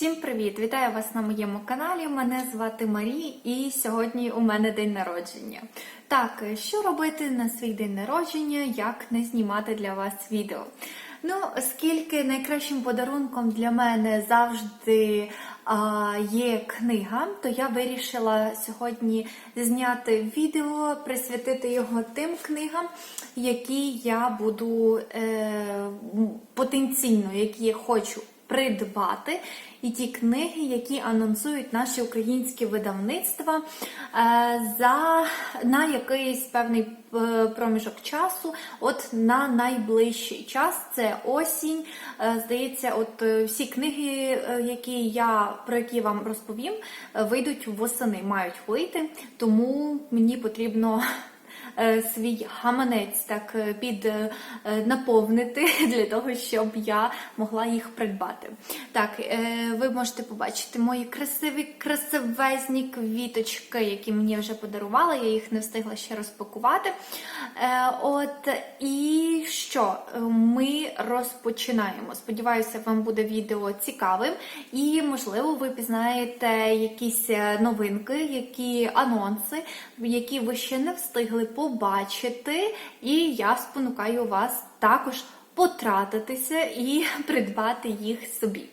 Всім привіт! Вітаю вас на моєму каналі. Мене звати Марі, і сьогодні у мене день народження. Так, що робити на свій день народження, як не знімати для вас відео? Ну, оскільки найкращим подарунком для мене завжди а, є книга, то я вирішила сьогодні зняти відео, присвятити його тим книгам, які я буду е, потенційно, які я хочу придбати. І ті книги, які анонсують наші українські видавництва е, за на якийсь певний е, проміжок часу, от на найближчий час, це осінь. Е, Здається, от всі книги, які я про які вам розповім, вийдуть восени, мають вийти, тому мені потрібно свій гаманець так е, під е, е, наповнити для того, щоб я могла їх придбати. Так, е, ви можете побачити мої красиві, красивезні квіточки, які мені вже подарували. Я їх не встигла ще розпакувати. Е, От і що? Е, Ми розпочинаємо. Сподіваюся, вам буде відео цікавим, і можливо, ви пізнаєте якісь е, новинки, які анонси, які ви ще не встигли побачити, і я спонукаю вас також потратитися і придбати їх собі.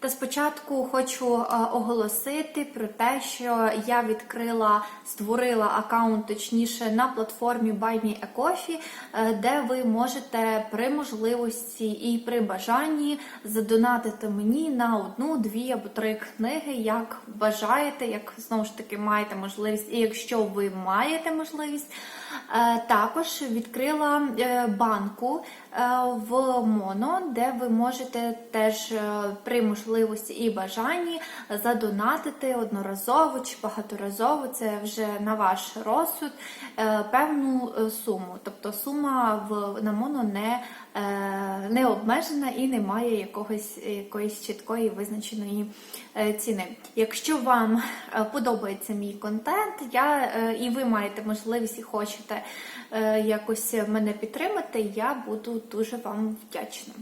Та спочатку хочу е, оголосити про те, що я відкрила, створила аккаунт, точніше, на платформі Buy Me a Coffee, е, де ви можете при можливості і при бажанні задонатити мені на одну, дві або три книги, як бажаєте, як знову ж таки маєте можливість, і якщо ви маєте можливість. Е, Також відкрила банку в Моно, де ви можете теж е, при можливості і бажанні задонатити одноразово чи багаторазово, це вже на ваш розсуд, е, певну е, суму. Тобто сума в на Моно не, е, не обмежена і не має якогось, якоїсь чіткої визначеної е, ціни. Якщо вам е, подобається мій контент, я, е, і ви маєте можливість і хочете е, якось мене підтримати, я буду дуже вам вдячна.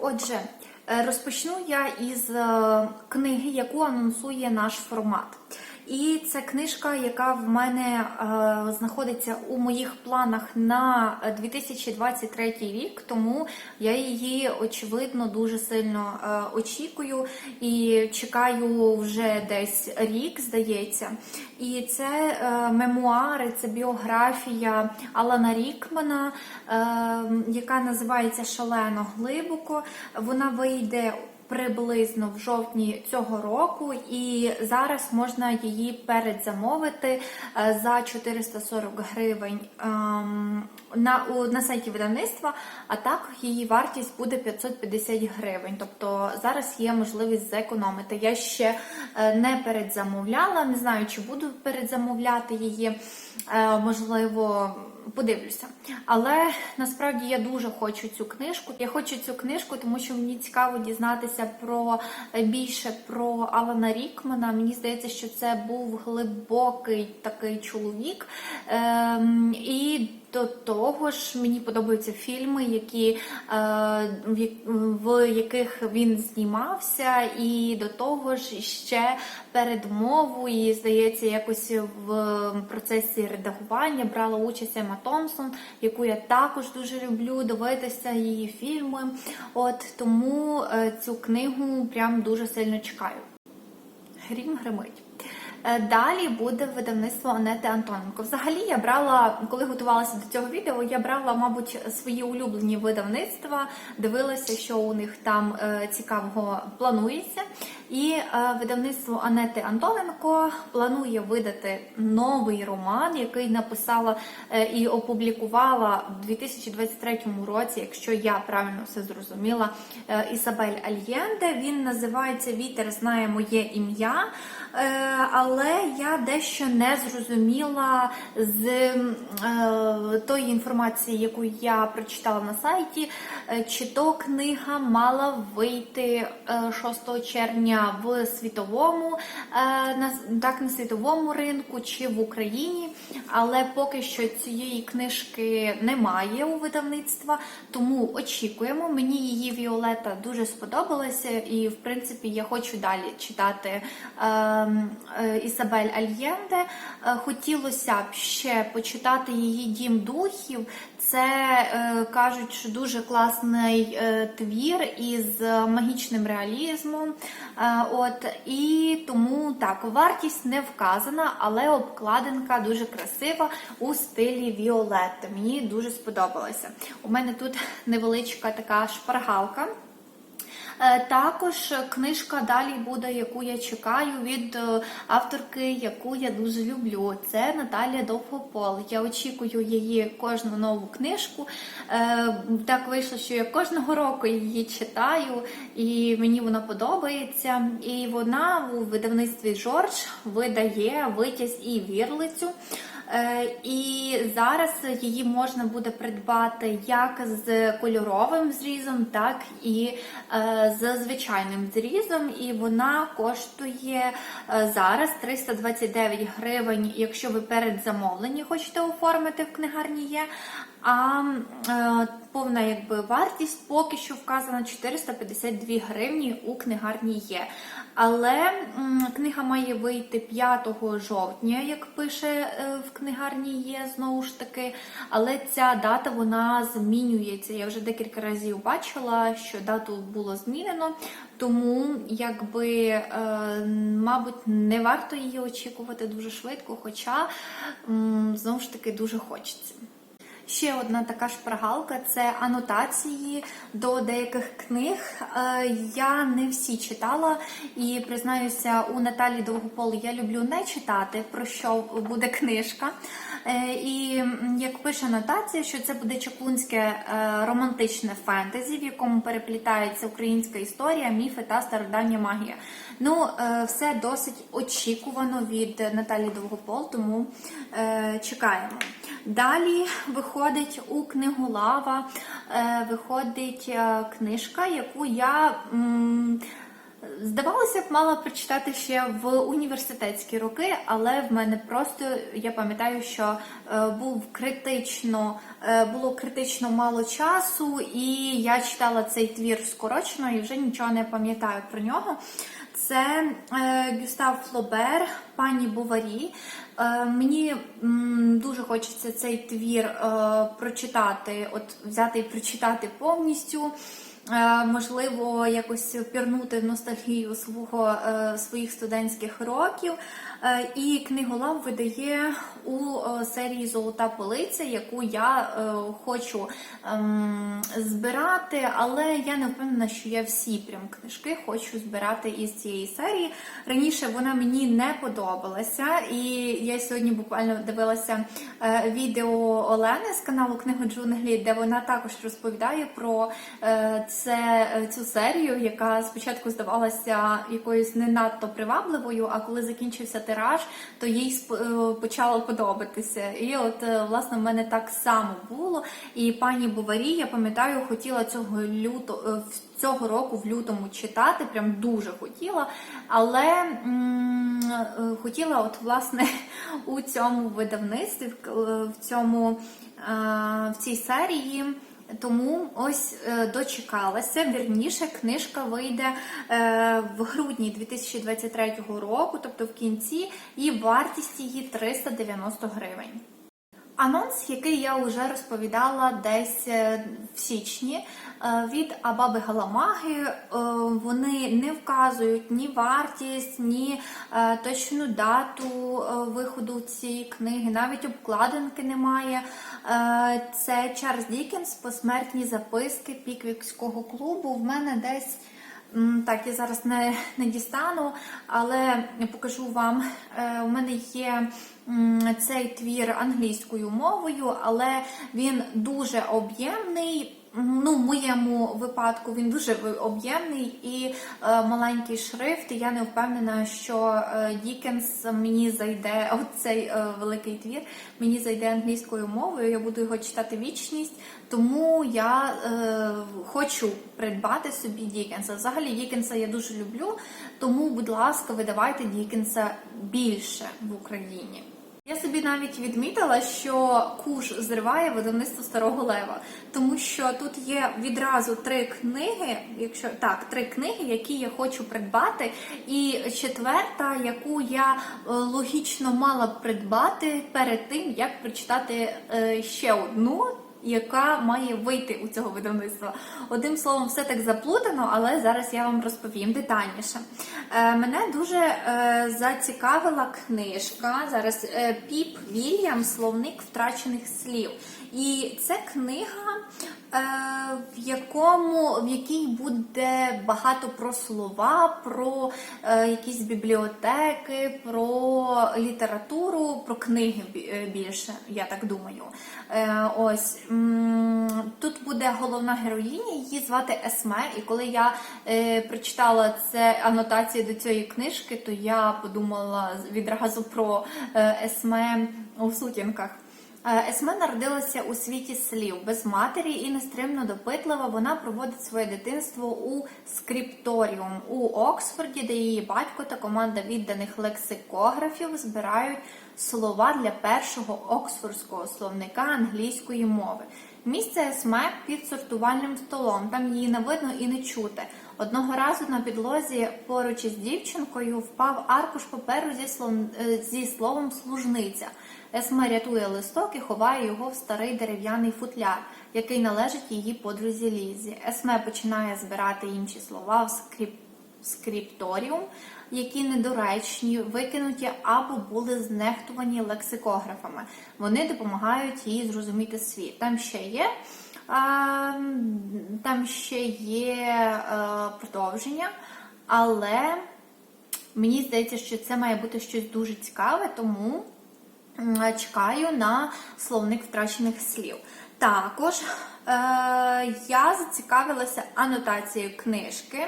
Отже, е, розпочну я із е, книги, яку анонсує наш формат. І це книжка, яка в мене е, знаходиться у моїх планах на 2023 рік, тому я її очевидно дуже сильно е, очікую і чекаю вже десь рік, здається. І це е, мемуари, це біографія Алана Рікмана, е, яка називається Шалено глибоко. Вона вийде приблизно в жовтні цього року, і зараз можна її передзамовити е, за 440 гривень ем, на, на сайті видавництва, а так її вартість буде 550 гривень. Тобто зараз є можливість зекономити. Я ще е, не передзамовляла, не знаю, чи буду передзамовляти її. Е, Можливо, подивлюся. Але насправді я дуже хочу цю книжку. Я хочу цю книжку, тому що мені цікаво дізнатися про е, більше про Алана Рікмана. Мені здається, що це був глибокий такий чоловік. Ем, і до того ж, мені подобаються фільми, які, е, в яких він знімався, і до того ж ще передмову, і здається, якось в процесі редагування брала участь Ема Томпсон, яку я також дуже люблю дивитися її фільми. От тому е, цю книгу прям дуже сильно чекаю. Грім гримить. Е, Далі буде видавництво Анети Антоненко. Взагалі я брала, коли готувалася до цього відео, я брала, мабуть, свої улюблені видавництва, дивилася, що у них там е, цікавого планується. І е, видавництво Анети Антоненко планує видати новий роман, який написала і опублікувала в 2023 році, якщо я правильно все зрозуміла, Ісабель Альєнде. Він називається Вітер знає моє ім'я. Е, Але я дещо не зрозуміла з е, тої інформації, яку я прочитала на сайті, е, чи то книга мала вийти е, 6 червня в світовому, так на світовому ринку чи в Україні, але поки що цієї книжки немає у видавництва, тому очікуємо. Мені її Віолета дуже сподобалася, і в принципі я хочу далі читати Ісабель Альєнде. Е, Хотілося б ще почитати її Дім духів. Це е, кажуть, що дуже класний е, твір із магічним реалізмом. Е, от і тому так, вартість не вказана, але обкладинка дуже красива у стилі Віолетти. Мені дуже сподобалося. У мене тут невеличка така шпаргалка. Е, Також книжка далі буде, яку я чекаю від е, авторки, яку я дуже люблю. Це Наталія Довгопол. Я очікую її кожну нову книжку. Е, Так вийшло, що я кожного року її читаю, і мені вона подобається. І вона у видавництві Жорж видає витязь і вірлицю. Е, І зараз її можна буде придбати як з кольоровим зрізом, так і е, з звичайним зрізом. І вона коштує е, зараз 329 гривень, якщо ви перед замовлення хочете оформити в книгарні є. А е, повна якби вартість поки що вказана 452 гривні у книгарні є. Але м, книга має вийти 5 жовтня, як пише е, в книгарні є знову ж таки. Але ця дата вона змінюється. Я вже декілька разів бачила, що дату було змінено, тому якби е, мабуть не варто її очікувати дуже швидко, хоча м, знову ж таки дуже хочеться. Ще одна така шпаргалка це анотації до деяких книг. Е, Я не всі читала і признаюся, у Наталі Довгополи я люблю не читати, про що буде книжка. Е, І як пише анотація, що це буде чаклунське е, романтичне фентезі, в якому переплітається українська історія, міфи та стародавня магія. Ну, все досить очікувано від Наталі Довгопол, тому чекаємо. Далі виходить у книгу Лава, е, виходить е, книжка, яку я. Здавалося б, мала прочитати ще в університетські роки, але в мене просто я пам'ятаю, що е, був критично е, було критично мало часу, і я читала цей твір скорочено і вже нічого не пам'ятаю про нього. Це е, Гюстав Флобер, пані Буварі. Мені дуже хочеться цей твір прочитати, от взяти і прочитати повністю. Е, Можливо, якось пірнути в ностальгію свого, е, своїх студентських років. Е, І книголам видає у серії Золота полиця, яку я хочу ем, збирати, але я не впевнена, що я всі прям книжки хочу збирати із цієї серії. Раніше вона мені не подобалася, і я сьогодні буквально дивилася відео Олени з каналу Книго Джунглі, де вона також розповідає про це, е, цю серію, яка спочатку здавалася якоюсь не надто привабливою, а коли закінчився тираж, то їй е, почало подобатися. І от е, власне в мене так само було. І пані Буварі, я пам'ятаю, хотіла цього люто цього року в лютому читати, прям дуже хотіла. Але м, хотіла, от власне, у цьому видавництві, в- цьому в цій серії. Тому ось е, дочекалася. Вірніше, книжка вийде е, в грудні 2023 року, тобто в кінці, і вартість її 390 гривень. Анонс, який я вже розповідала десь е, в січні е, від Абаби Галамаги, е, вони не вказують ні вартість, ні точну дату виходу цієї книги, навіть обкладинки немає. Це Чарльз Дікенс, посмертні записки Піквікського клубу. В мене десь. Так, я зараз не, не дістану, але покажу вам. Е, У мене є цей твір англійською мовою, але він дуже об'ємний. Ну, в моєму випадку він дуже об'ємний і е, маленький шрифт. І я не впевнена, що е, Дікенс мені зайде оцей е, великий твір, мені зайде англійською мовою. Я буду його читати вічність. Тому я е, хочу придбати собі Дікенса. Взагалі Дікенса я дуже люблю. Тому, будь ласка, видавайте Дікенса більше в Україні. Я собі навіть відмітила, що куш зриває видавництво старого лева, тому що тут є відразу три книги, якщо так, три книги, які я хочу придбати, і четверта, яку я е, логічно мала б придбати перед тим, як прочитати е, ще одну. Яка має вийти у цього видавництва. Одним словом, все так заплутано, але зараз я вам розповім детальніше. Е, мене дуже е, зацікавила книжка. Зараз е, Піп Вільям Словник втрачених слів. І це книга, е, в якому в якій буде багато про слова, про е, якісь бібліотеки, про літературу, про книги е, більше, я так думаю. Ось тут буде головна героїня, її звати Есме. І коли я прочитала це анотації до цієї книжки, то я подумала відразу про Есме у сутінках. Е, Есме народилася у світі слів без матері і нестримно допитлива. Вона проводить своє дитинство у скрипторіум у Оксфорді, де її батько та команда відданих лексикографів збирають слова для першого оксфордського словника англійської мови. Місце Есме під сортувальним столом. Там її не видно і не чути. Одного разу на підлозі поруч із дівчинкою впав аркуш паперу зі, слов... е, зі словом служниця. Есме рятує листок і ховає його в старий дерев'яний футляр, який належить її подрузі Лізі. Есме починає збирати інші слова в скріп... скрипторіум, які недоречні, викинуті або були знехтувані лексикографами. Вони допомагають їй зрозуміти світ. Там ще є. Там ще є е, продовження, але мені здається, що це має бути щось дуже цікаве, тому чекаю на словник втрачених слів. Також я зацікавилася анотацією книжки,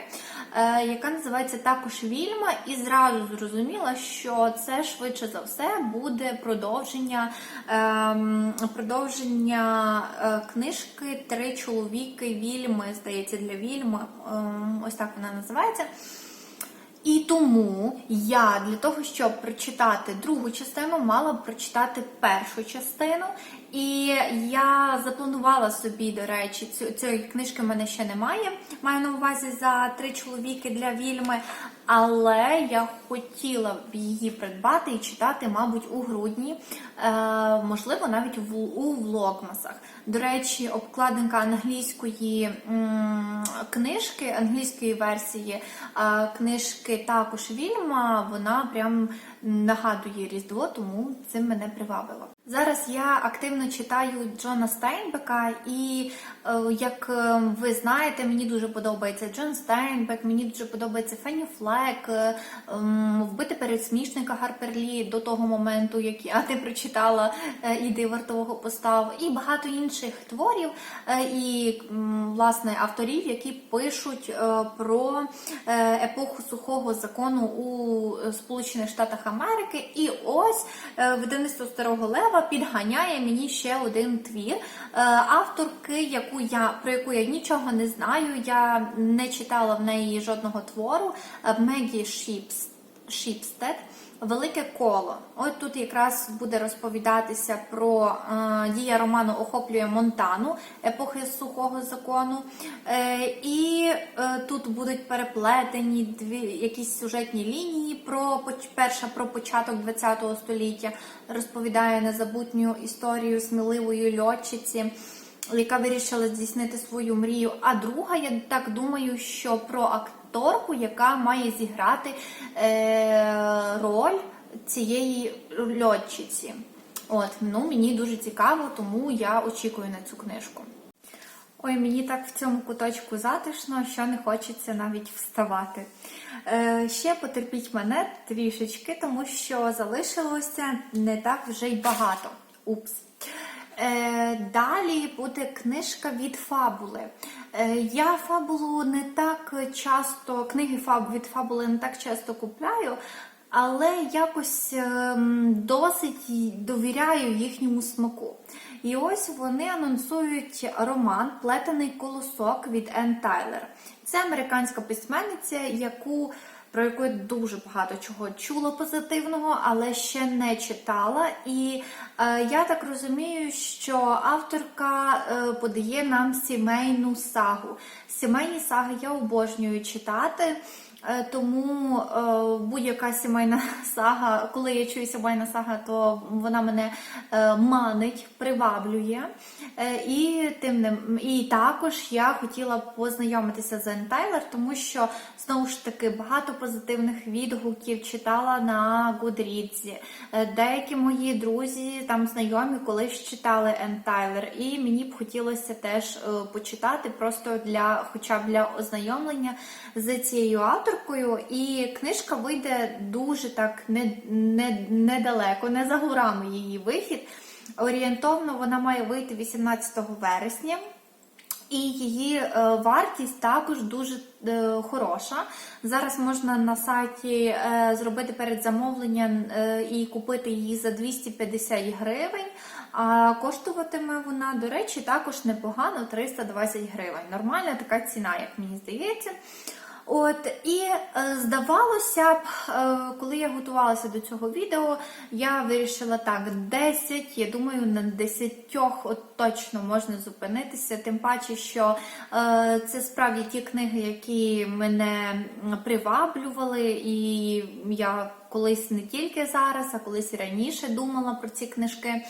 е, яка називається також Вільма, і зразу зрозуміла, що це швидше за все буде продовження, ем, продовження е, книжки Три чоловіки Вільми, здається, для Вільми. Ем, ось так вона називається. І тому я для того, щоб прочитати другу частину, мала б прочитати першу частину. І я запланувала собі, до речі, цю цієї книжки в мене ще немає. Маю на увазі за три чоловіки для вільми. Але я хотіла б її придбати і читати, мабуть, у грудні, е, можливо, навіть в, у влогмасах. До речі, обкладинка англійської книжки, англійської версії книжки також Вільма, вона прям нагадує Різдво, тому цим мене привабило. Зараз я активно читаю Джона Стейнбека, і е, як е, ви знаєте, мені дуже подобається Джон Стейнбек, мені дуже подобається Фенні Флек, е, вбити пересмішника Гарпер Лі до того моменту, як я не прочитала іди вартового постав, і багато інших творів е, і власне авторів, які пишуть е, про е, епоху сухого закону у Сполучених Штатах Америки. І ось видавництво Старого Лева підганяє мені ще один твір авторки, яку я про яку я нічого не знаю. Я не читала в неї жодного твору. Мегі Шіпс. Шіпстед. Велике коло. От тут якраз буде розповідатися про е, дія роману охоплює Монтану епохи сухого закону. Е, і е, тут будуть переплетені дві якісь сюжетні лінії. Про перша про початок ХХ століття розповідає незабутню історію сміливої льотчиці яка вирішила здійснити свою мрію. А друга, я так думаю, що про акторку, яка має зіграти е, роль цієї льотчиці. От, ну мені дуже цікаво, тому я очікую на цю книжку. Ой, мені так в цьому куточку затишно, що не хочеться навіть вставати. Е, ще потерпіть мене трішечки, тому що залишилося не так вже й багато. Упс. Е, Далі буде книжка від фабули. Е, Я фабулу не так часто, книги від фабули не так часто купляю, але якось ем, досить довіряю їхньому смаку. І ось вони анонсують роман Плетений колосок від Енн Тайлер. Це американська письменниця, яку про яку я дуже багато чого чула позитивного, але ще не читала. І е, я так розумію, що авторка е, подає нам сімейну сагу. Сімейні саги я обожнюю читати. Е, Тому е, будь-яка сімейна сага, коли я чую сімейна сага, то вона мене е, манить, приваблює. І тим не і також я хотіла познайомитися з Ен Тайлер, тому що знову ж таки багато позитивних відгуків читала на Goodreads. Деякі мої друзі, там знайомі, колись читали Ен Тайлер, і мені б хотілося теж почитати просто для, хоча б для ознайомлення з цією авторкою. І книжка вийде дуже так не, не, недалеко, не за горами її вихід. Орієнтовно вона має вийти 18 вересня. І її е, вартість також дуже е, хороша. Зараз можна на сайті е, зробити передзамовлення і купити її за 250 гривень. А коштуватиме вона, до речі, також непогано 320 гривень. Нормальна така ціна, як мені здається. От і е, здавалося б, е, коли я готувалася до цього відео, я вирішила так: 10, я думаю, на 10 от точно можна зупинитися. Тим паче, що е, це справді ті книги, які мене приваблювали, і я колись не тільки зараз, а колись і раніше думала про ці книжки,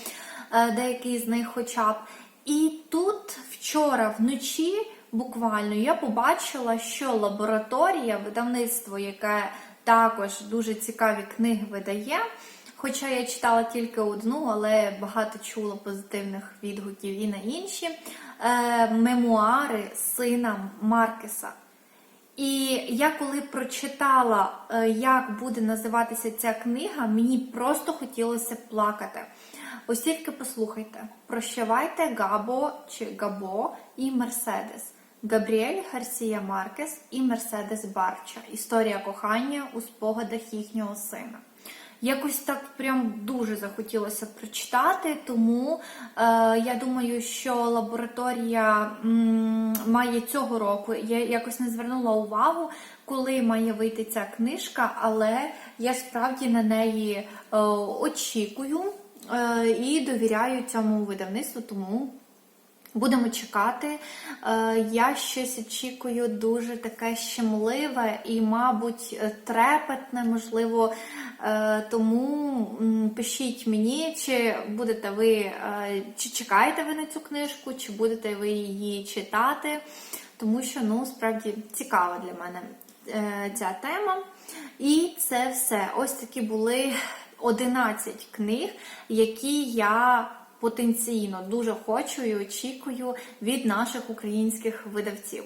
деякі з них, хоча б. І тут вчора вночі. Буквально я побачила, що лабораторія, видавництво, яке також дуже цікаві книги видає. Хоча я читала тільки одну, але багато чула позитивних відгуків і на інші е, мемуари сина Маркеса. І я коли прочитала, е, як буде називатися ця книга, мені просто хотілося плакати. Ось тільки послухайте: Прощавайте Габо чи Габо і Мерседес. Габріель Гарсія Маркес і Мерседес Барча. Історія кохання у спогадах їхнього сина. Якось так прям дуже захотілося прочитати, тому е, я думаю, що лабораторія м, має цього року. Я якось не звернула увагу, коли має вийти ця книжка, але я справді на неї е, очікую е, і довіряю цьому видавництву, тому. Будемо чекати. Е, Я щось очікую дуже таке щемливе і, мабуть, трепетне, можливо. Е, Тому пишіть мені, чи будете ви, е, чи чекаєте ви на цю книжку, чи будете ви її читати. Тому що, ну, справді цікава для мене ця тема. І це все. Ось такі були 11 книг, які я потенційно дуже хочу і очікую від наших українських видавців.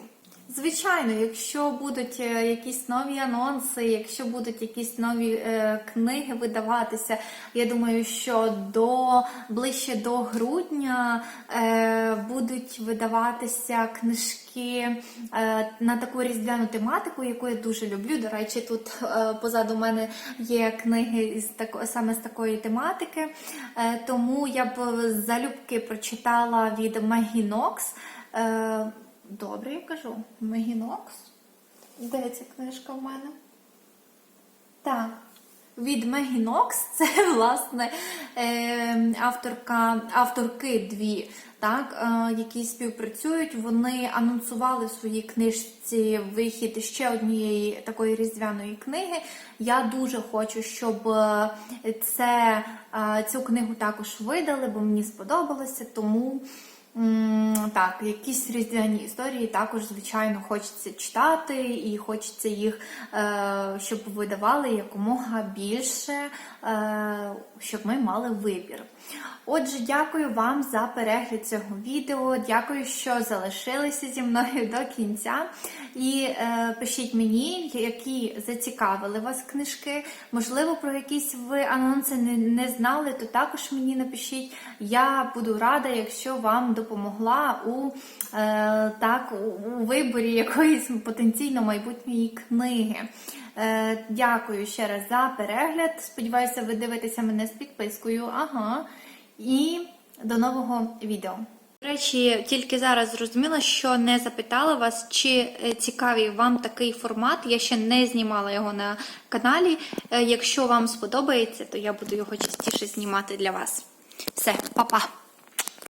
Звичайно, якщо будуть е, якісь нові анонси, якщо будуть якісь нові е, книги видаватися, я думаю, що до ближче до грудня е, будуть видаватися книжки е, на таку різдвяну тематику, яку я дуже люблю. До речі, тут е, позаду мене є книги із тако, саме з такої тематики. Е, тому я б залюбки прочитала від Магінокс. Е, Добре, я кажу. Мегінокс. Де ця книжка в мене? Так. Від Мегінокс це, власне, е, авторка, авторки дві, так, е, які співпрацюють. Вони анонсували в своїй книжці вихід ще однієї такої різдвяної книги. Я дуже хочу, щоб е, це, цю книгу також видали, бо мені сподобалося, тому. Так, якісь різдвяні історії також, звичайно, хочеться читати, і хочеться їх, е, щоб видавали якомога більше, е, щоб ми мали вибір. Отже, дякую вам за перегляд цього відео. Дякую, що залишилися зі мною до кінця. І е, пишіть мені, які зацікавили вас книжки. Можливо, про якісь ви анонси не, не знали, то також мені напишіть. Я буду рада, якщо вам допомогла у, е, так, у, виборі якоїсь потенційно майбутньої книги. Е, дякую ще раз за перегляд. Сподіваюся, ви дивитеся мене з підпискою. Ага. І до нового відео. Речі, тільки зараз зрозуміла, що не запитала вас, чи е, цікавий вам такий формат. Я ще не знімала його на каналі. Е, Якщо вам сподобається, то я буду його частіше знімати для вас. Все, па-па!